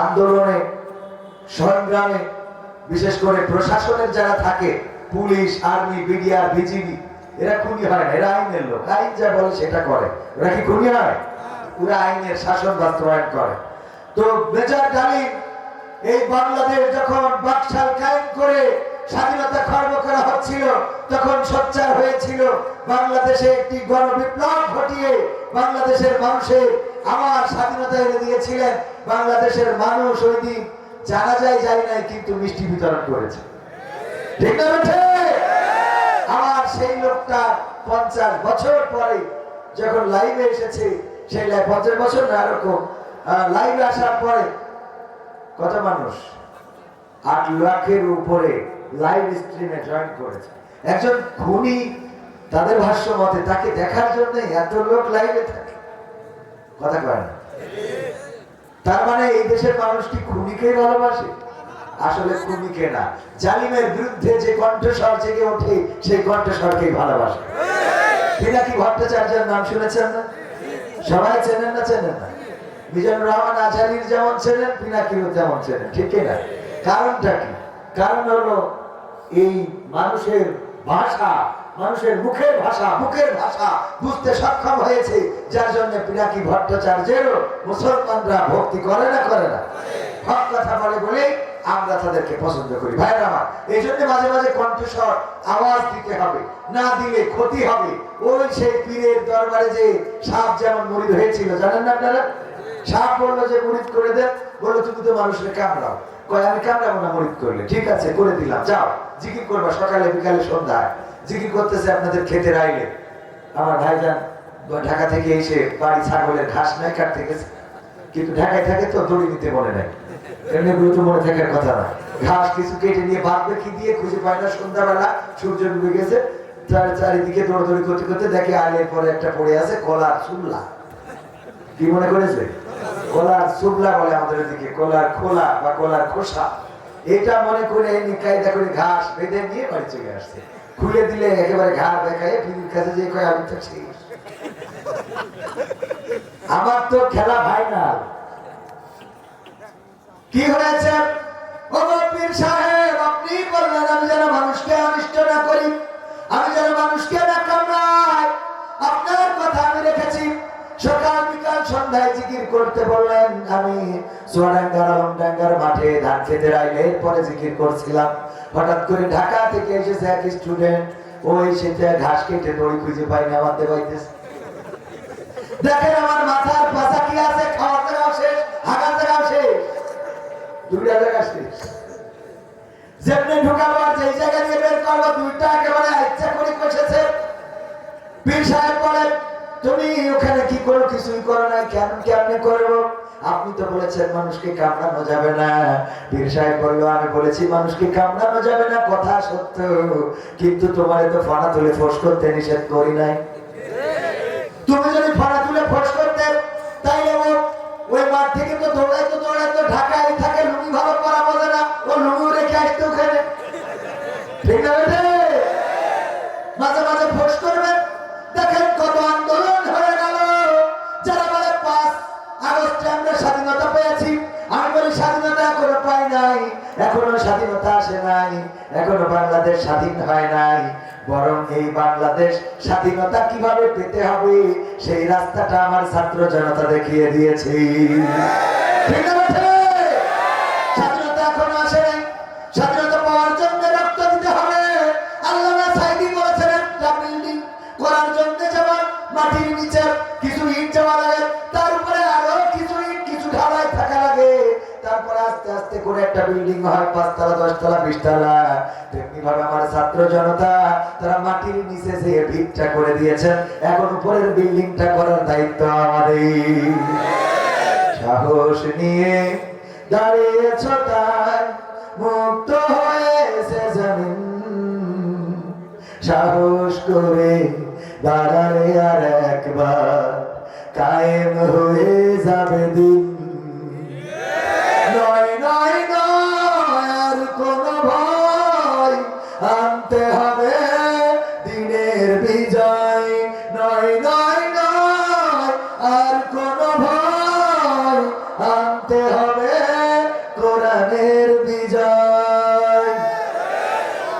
আন্দোলনে, সংগ্রামে, বিশেষ করে প্রশাসনের যারা থাকে, পুলিশ, আর্মি, বিডিআর, বিজিবি, এরা খুনি হয় না, এরা আইনের লোক। আইন যা বলে সেটা করে। ওরা কি খুনি হয়? পুরা আইনের শাসন বাস্তবায়ন করে। তো মেজর ডালিম এই বাংলাদেশ যখন বাকশাল কায়েম করে স্বাধীনতা খর্ব করা হচ্ছিল, তখন সোচ্চার হয়েছিল, বাংলাদেশে একটি গণবিপ্লব ঘটিয়ে বাংলাদেশের মানুষের আমার স্বাধীনতা এনে দিয়েছিলেন। বাংলাদেশের মানুষ ওই দিন জানা যায় যায় নাই, কিন্তু মিষ্টি বিতরণ করেছে। ঠিক না আমার সেই লোকটা পঞ্চাশ বছর পরে যখন লাইভে এসেছে, সেই লাইভ পঞ্চাশ বছর না, এরকম লাইভে আসার পরে কত মানুষ? আট লাখের উপরে লাইভ স্ট্রিমে জয়েন করেছে। একজন খুনি তাদের ভাষ্য মতে তাকে দেখার জন্য এত লোক লাইভে থাকে। কথা কয় না? তার মানে এই দেশের মানুষ কি খুনিকে ভালোবাসে? আসলে খুনিকে না। জালিমের বিরুদ্ধে যে কণ্ঠস্বর জেগে ওঠে, সেই কণ্ঠস্বরকেই ভালোবাসে। পিনাকি ভট্টাচার্যের নাম শুনেছেন না? সবাই চেনেন না চেনেন না। মিজানুর রহমান আচারির যেমন চেনেন পিনাকিও যেমন চেনেন, ঠিক না? কারণটা কি? কারণ হলো এই মানুষের ভাষা মানুষের মুখের ভাষা মুখের ভাষা বুঝতে সক্ষম হয়েছে। যার জন্য পিনাকি ভট্টাচার্যেরও মুসলমানরা ভক্তি করে না করে না। হক কথা বলে বলেই আমরা তাদেরকে পছন্দ করি। ভাইরা আমার, এই জন্য মাঝে মাঝে কণ্ঠস্বর আওয়াজ দিতে হবে, না দিলে ক্ষতি হবে। ওই সেই পীরের দরবারে যে সাপ যেমন মরিদ হয়েছিল, জানেন না আপনারা? সাপ বলল যে মরিদ করে দেন বলল, তুমি তো মানুষের কামড়াও। কয়, আমি কামড়াবো না মরিদ করলে। ঠিক আছে, করে দিলাম, যাও। জিকির করবা সকালে, বিকালে, সন্ধ্যায়। জিকির করতেছে আপনাদের খেতে আইলে। আমার ভাইজান ঢাকা থেকে এসে বাড়ি ছাগলের ঘাস নাই কাটতে গেছে কিন্তু ঢাকায় থাকে তো দড়ি নিতে মনে নাই। এমনি তো মনে থাকার কথা না। ঘাস কিছু কেটে নিয়ে দিয়ে, খুঁজে পায় না। সন্ধ্যাবেলা সূর্য ডুবে গেছে। তার চারিদিকে দৌড়দৌড়ি করতে করতে দেখে আলের পরে একটা পড়ে আছে, কলার চুল্লা। কি মনে করেছে? কলার চুবলা বলে আমাদের দিকে কলার খোলা বা কলার খোসা। এটা মনে করে এমনি কায়দা করে ঘাস বেঁধে নিয়ে বাড়ি চলে আসছে। খুলে দিলে একেবারে ঘা দেখায় ফিরির কাছে যে কয়, আমি তো সেই আমার তো খেলা ভাই না কি হয়েছে? বললেন, আমি আলমডাঙ্গার মাঠে ধান খেতে আইলে এরপরে জিকির করছিলাম। হঠাৎ করে ঢাকা থেকে এসেছে এক স্টুডেন্ট ওই সেটা ঘাস কেটে দড়ি খুঁজে পাইনি আমার দেবাইতেছে দেখেন আমার মাথার পাশা কি আছে খাওয়ার জায়গাও শেষ হাগার জায়গাও শেষ। দুইটা জায়গা শেষ। যেমনি ঢুকাবো আর যেই জায়গা দিয়ে বের করব, দুইটা একেবারে ইচ্ছা করে বসেছে পীর সাহেব বলেন তুমি ওখানে কি করো, কিছুই করো না কেন, কেমনে করব? আপনি তো বলেছেন মানুষকে কামড়ানো যাবে না। পীর সাহেব বলল, আমি বলেছি, মানুষকে কামড়ানো যাবে না, কথা সত্য। কিন্তু তোমার তো ফানা তুলে ফোস করতে নিষেধ করি নাই। তুমি যদি ফানা তুলে ফোস করতে, তাইলে ও, ওই মাঠ থেকে তো দৌড়াইতো দৌড়াইতো ঢাকায় থাকে, লুঙ্গি ভালো করা বলে না। ও লুঙ্গি রেখে আসতো ওখানে। ঠিক না স্বাধীনতা আসে নাই, এখনও বাংলাদেশ স্বাধীন হয় নাই। বরং এই বাংলাদেশ স্বাধীনতা কীভাবে পেতে হবে, সেই রাস্তাটা আমার ছাত্র জনতা দেখিয়ে দিয়েছে? স্বাধীনতা এখনও আসে নাই। স্বাধীনতা পাওয়ার জন্য রক্ত দিতে হবে। একটা বিল্ডিং হয় পাঁচতলা, দশতলা, বিশতলা। তেমনি ভাবে আমার ছাত্র জনতা, তারা মাটির নিচে যে ভিতটা করে দিয়েছেন। এখন উপরের বিল্ডিংটা করার দায়িত্ব আমাদের। সাহস নিয়ে দাঁড়িয়েছ তাই, মুক্ত হয়েছে জমিন। সাহস করে দাঁড়ালে আর একবার কায়েম হয়ে যাবে দিন।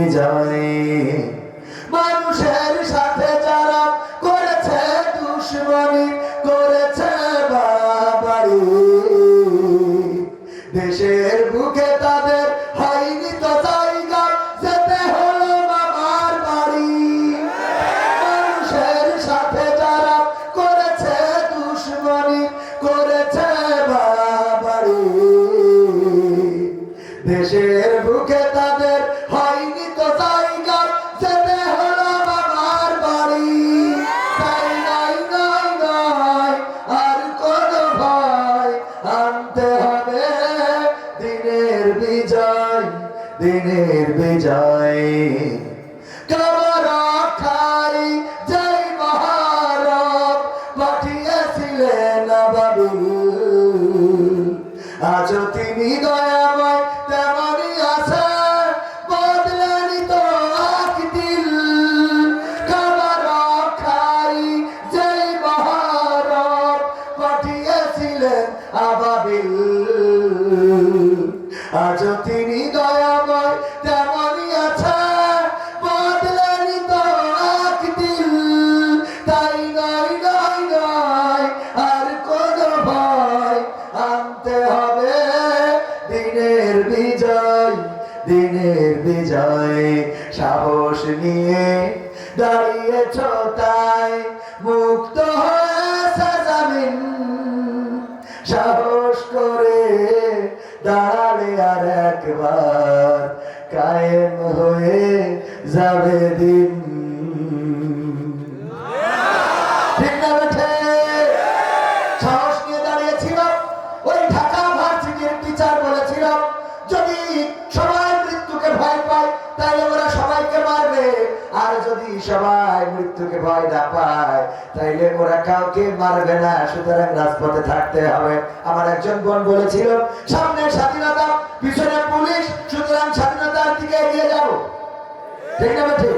ভুলে যায় মানুষের সাথে যারা করেছে দুশ্মনী দাঁড়িয়েছ তাই মুক্ত হয়েছিন সাহস করে দাঁড়ালে আর একবার কায়েম হয়ে যাবে দিন। যদি সবাই মৃত্যুকে ভয় না পায়, তাইলে ওরা কাউকে মারবে না। সুতরাং রাজপথে থাকতে হবে। আমার একজন বোন বলেছিল, সামনে স্বাধীনতা, পিছনে পুলিশ, সুতরাং স্বাধীনতার দিকে এগিয়ে যাব ঠিক না ঠিক?